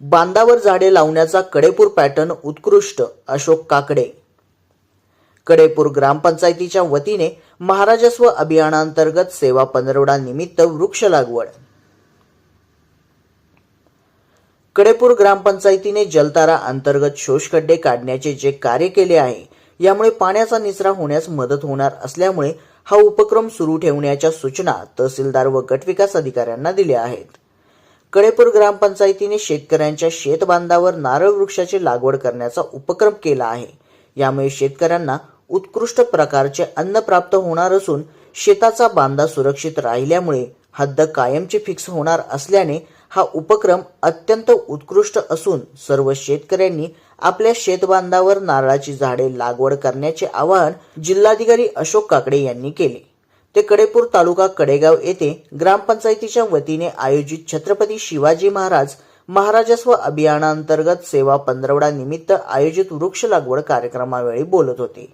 बांधावर झाडे लावण्याचा कडेपूर पॅटर्न उत्कृष्ट अशोक काकडे. कडेपूर ग्रामपंचायतीच्या वतीने महाराजस्व अभियानांतर्गत सेवा पंधरवडा निमित्त वृक्ष लागवड. कडेपूर ग्रामपंचायतीने जलतारा अंतर्गत शोषखड्डे काढण्याचे जे कार्य केले आहे यामुळे पाण्याचा निचरा होण्यास मदत होणार असल्यामुळे हा उपक्रम सुरू ठेवण्याच्या सूचना तहसीलदार व गटविकास अधिकाऱ्यांना दिल्या आहेत. कडेपूर ग्रामपंचायतीने शेतकऱ्यांच्या शेतबांधावर नारळ वृक्षाची लागवड करण्याचा उपक्रम केला आहे. यामुळे शेतकऱ्यांना उत्कृष्ट प्रकारचे अन्न प्राप्त होणार असून शेताचा बांधा सुरक्षित राहिल्यामुळे हद्द कायमची फिक्स होणार असल्याने हा उपक्रम अत्यंत उत्कृष्ट असून सर्व शेतकऱ्यांनी आपल्या शेतबांधावर नारळाची झाडे लागवड करण्याचे आवाहन जिल्हाधिकारी अशोक काकडे यांनी केले. ते कडेपूर तालुका कडेगाव येथे ग्रामपंचायतीच्या वतीने आयोजित छत्रपती शिवाजी महाराज महाराजस्व अभियानांतर्गत सेवा पंधरवडा निमित्त आयोजित वृक्ष लागवड कार्यक्रमावेळी बोलत होते.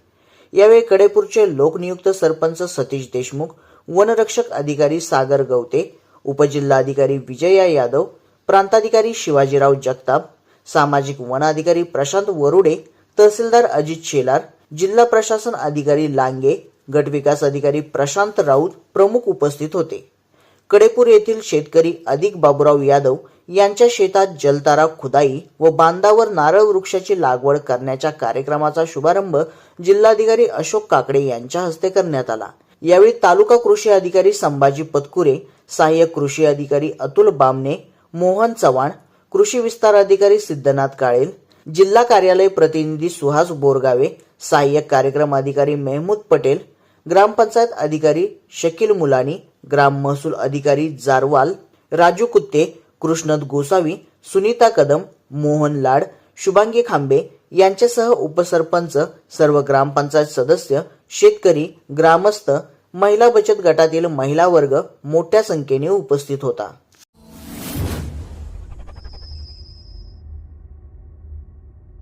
यावेळी कडेपूरचे लोकनियुक्त सरपंच सतीश देशमुख वनरक्षक अधिकारी सागर गवते उपजिल्हाधिकारी विजया यादव प्रांताधिकारी शिवाजीराव जगताप सामाजिक वनाधिकारी प्रशांत वरुडे तहसीलदार अजित शेलार जिल्हा प्रशासन अधिकारी लांगे गटविकास अधिकारी प्रशांत राऊत प्रमुख उपस्थित होते. कडेपूर येथील शेतकरी अधिक बाबुराव यादव यांच्या शेतात जलतारा खुदाई व बांधावर नारळ वृक्षाची लागवड करण्याच्या कार्यक्रमाचा शुभारंभ जिल्हाधिकारी अशोक काकडे यांच्या हस्ते करण्यात आला. यावेळी तालुका कृषी अधिकारी संभाजी पतकुरे सहाय्यक कृषी अधिकारी अतुल बामणे मोहन चव्हाण कृषी विस्तार अधिकारी सिद्धनाथ काळेल जिल्हा कार्यालय प्रतिनिधी सुहास बोरगावे सहाय्यक कार्यक्रम अधिकारी मेहमूद पटेल ग्रामपंचायत अधिकारी शकील मुलानी ग्राम महसूल अधिकारी जारवाल राजू कुत्ते कृष्णद गोसावी सुनीता कदम मोहन लाड शुभांगी खांबे यांच्यासह उपसरपंच सर्व ग्रामपंचायत सदस्य शेतकरी ग्रामस्थ महिला बचत गटातील महिला वर्ग मोठ्या संख्येने उपस्थित होता.